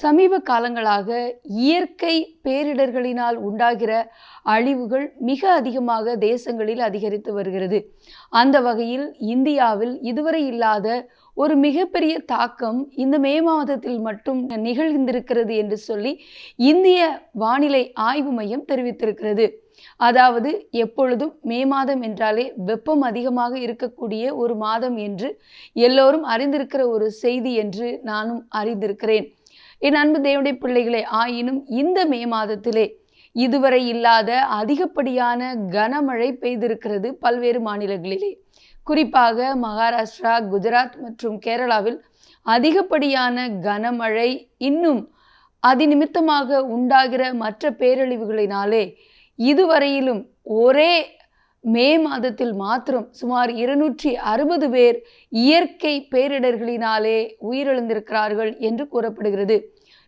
சமீப காலங்களாக இயற்கை பேரிடர்களினால் உண்டாகிற அழிவுகள் மிக அதிகமாக தேசங்களில் அதிகரித்து வருகிறது. அந்த வகையில் இந்தியாவில் இதுவரை இல்லாத ஒரு மிகப்பெரிய தாக்கம் இந்த மே மாதத்தில் மட்டும் நிகழ்ந்திருக்கிறது என்று சொல்லி இந்திய வானிலை ஆய்வு மையம் தெரிவித்திருக்கிறது. அதாவது எப்பொழுதும் மே மாதம் என்றாலே வெப்பம் அதிகமாக இருக்கக்கூடிய ஒரு மாதம் என்று எல்லோரும் அறிந்திருக்கிற ஒரு செய்தி என்று நானும் அறிந்திருக்கிறேன். என் அன்பு தேவனுடைய பிள்ளைகளே ஆயினும் இந்த மே மாதத்திலே இதுவரை இல்லாத அதிகப்படியான கனமழை பெய்திருக்கிறது பல்வேறு மாநிலங்களிலே. குறிப்பாக மகாராஷ்டிரா குஜராத் மற்றும் கேரளாவில் அதிகப்படியான கனமழை இன்னும் அதிநிமித்தமாக உண்டாகிற மற்ற பேரழிவுகளினாலே இதுவரையிலும் ஒரே மே மாதத்தில் மாத்திரம் சுமார் இருநூற்றி அறுபது பேர் இயற்கை பேரிடர்களினாலே உயிரிழந்திருக்கிறார்கள் என்று கூறப்படுகிறது.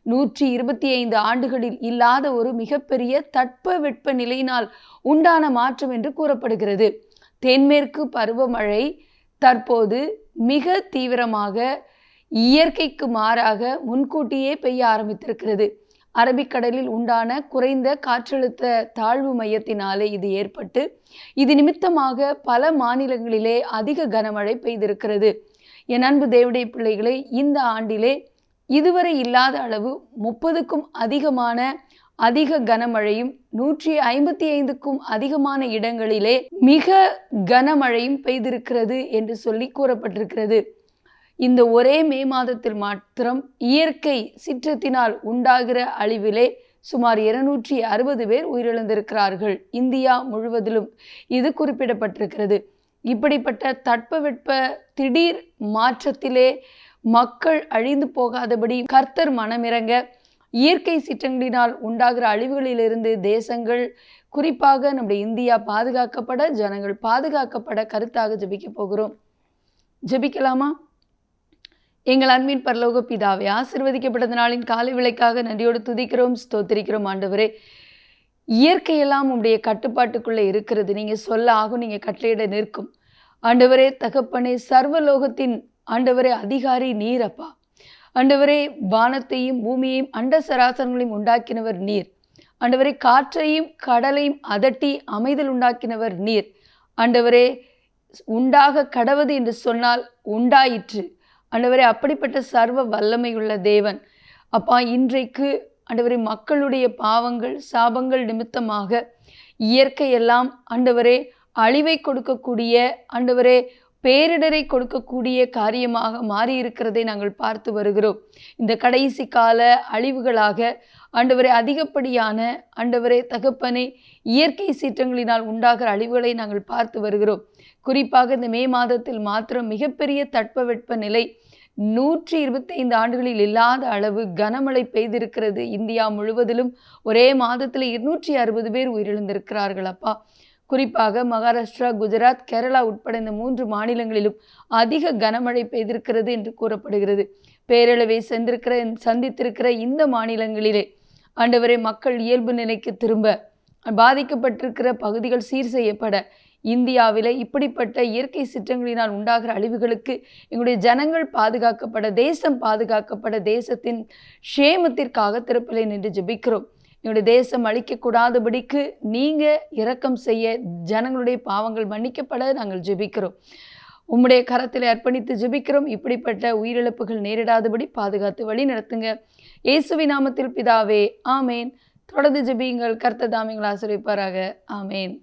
நூற்றி இருபத்தி ஐந்து ஆண்டுகளில் இல்லாத ஒரு மிகப்பெரிய தட்பவெட்ப நிலையினால் உண்டான மாற்றம் என்று கூறப்படுகிறது. தென்மேற்கு பருவமழை தற்போது மிக தீவிரமாக இயற்கைக்கு மாறாக முன்கூட்டியே பெய்ய ஆரம்பித்திருக்கிறது. அரபிக்கடலில் உண்டான குறைந்த காற்றழுத்த தாழ்வு மையத்தினாலே இது ஏற்பட்டு இது நிமித்தமாக பல மாநிலங்களிலே அதிக கனமழை பெய்திருக்கிறது. என் அன்பு தேவடைய பிள்ளைகளை இந்த ஆண்டிலே இதுவரை இல்லாத அளவு முப்பதுக்கும் அதிகமான அதிக கனமழையும் நூற்றி ஐம்பத்தி ஐந்துக்கும் அதிகமான இடங்களிலே மிக கனமழையும் பெய்திருக்கிறது என்று சொல்லி கூறப்பட்டிருக்கிறது. இந்த ஒரே மே மாதத்தில் மாத்திரம் இயற்கை சிற்றத்தினால் உண்டாகிற அழிவிலே சுமார் இருநூற்றி அறுபது பேர் உயிரிழந்திருக்கிறார்கள். இந்தியா முழுவதிலும் இது குறிப்பிடப்பட்டிருக்கிறது. இப்படிப்பட்ட தட்பவெட்ப திடீர் மாற்றத்திலே மக்கள் அழிந்து போகாதபடி கர்த்தர் மனமிறங்க இயற்கை சிற்றங்களினால் உண்டாகிற அழிவுகளிலிருந்து தேசங்கள் குறிப்பாக நம்முடைய இந்தியா பாதுகாக்கப்பட ஜனங்கள் பாதுகாக்கப்பட கருத்தாக ஜெபிக்க போகிறோம். ஜெபிக்கலாமா? எங்கள் அன்பின் பரலோக பிதாவை ஆசிர்வதிக்கப்பட்ட நாளின் காலை விலைக்காக நன்றியோடு துதிக்கிறோம் ஸ்தோத்திரிக்கிறோம் ஆண்டவரே. இயற்கையெல்லாம் உடைய கட்டுப்பாட்டுக்குள்ளே இருக்கிறது. நீங்கள் சொல்ல ஆகும் நீங்கள் கட்டளையிட நிற்கும். ஆண்டவரே தகப்பனே சர்வலோகத்தின் ஆண்டவரே அதிகாரி நீரப்பா ஆண்டவரே வானத்தையும் பூமியையும் அண்ட சராசரங்களையும் உண்டாக்கினவர் நீர். ஆண்டவரே காற்றையும் கடலையும் அதட்டி அமைதல் உண்டாக்கினவர் நீர். ஆண்டவரே உண்டாக கடவது என்று சொன்னால் உண்டாயிற்று. ஆண்டவரே அப்படிப்பட்ட சர்வ வல்லமையுள்ள தேவன். அப்பா இன்றைக்கு ஆண்டவரே மக்களுடைய பாவங்கள் சாபங்கள் நிமித்தமாக இயற்கையெல்லாம் ஆண்டவரே அழிவை கொடுக்கக்கூடிய ஆண்டவரே பேரிடரை கொடுக்கக்கூடிய காரியமாக மாறி இருக்கிறதை நாங்கள் பார்த்து வருகிறோம். இந்த கடைசி கால அழிவுகளாக ஆண்டவரே அதிகப்படியான ஆண்டவரே தகப்பனை இயற்கை சீற்றங்களினால் உண்டாகிற அழிவுகளை நாங்கள் பார்த்து வருகிறோம். குறிப்பாக இந்த மே மாதத்தில் மாத்திரம் மிகப்பெரிய தட்பவெட்ப நிலை நூற்றி இருபத்தைந்து ஆண்டுகளில் இல்லாத அளவு கனமழை பெய்திருக்கிறது. இந்தியா முழுவதிலும் ஒரே மாதத்தில் இருநூற்றி அறுபது பேர் உயிரிழந்திருக்கிறார்கள் அப்பா. குறிப்பாக மகாராஷ்டிரா குஜராத் கேரளா உட்பட இந்த மூன்று மாநிலங்களிலும் அதிக கனமழை பெய்திருக்கிறது என்று கூறப்படுகிறது. பேரளவை சென்றிருக்கிற சந்தித்திருக்கிற இந்த மாநிலங்களிலே ஆண்டவரை மக்கள் இயல்பு நிலைக்கு திரும்ப பாதிக்கப்பட்டிருக்கிற பகுதிகள் சீர் செய்யப்பட இந்தியாவில் இப்படிப்பட்ட இயற்கை சிற்றங்களினால் உண்டாகிற அழிவுகளுக்கு எங்களுடைய ஜனங்கள் பாதுகாக்கப்பட தேசம் பாதுகாக்கப்பட தேசத்தின் க்ஷேமத்திற்காக திருப்பிலை நின்று ஜெபிக்கிறோம். என்னுடைய தேசம் அழிக்கக்கூடாதபடிக்கு நீங்கள் இரக்கம் செய்ய ஜனங்களுடைய பாவங்கள் மன்னிக்கப்பட நாங்கள் ஜெபிக்கிறோம். உம்முடைய கரத்தில் அர்ப்பணித்து ஜெபிக்கிறோம். இப்படிப்பட்ட உயிரிழப்புகள் நேரிடாதபடி பாதுகாத்து வழி நடத்துங்க. இயேசுவி நாமத்தில் பிதாவே ஆமேன். தொடர்ந்து ஜெபியுங்கள். கர்த்த தாமியங்கள் ஆசிரியப்பாராக ஆமேன்.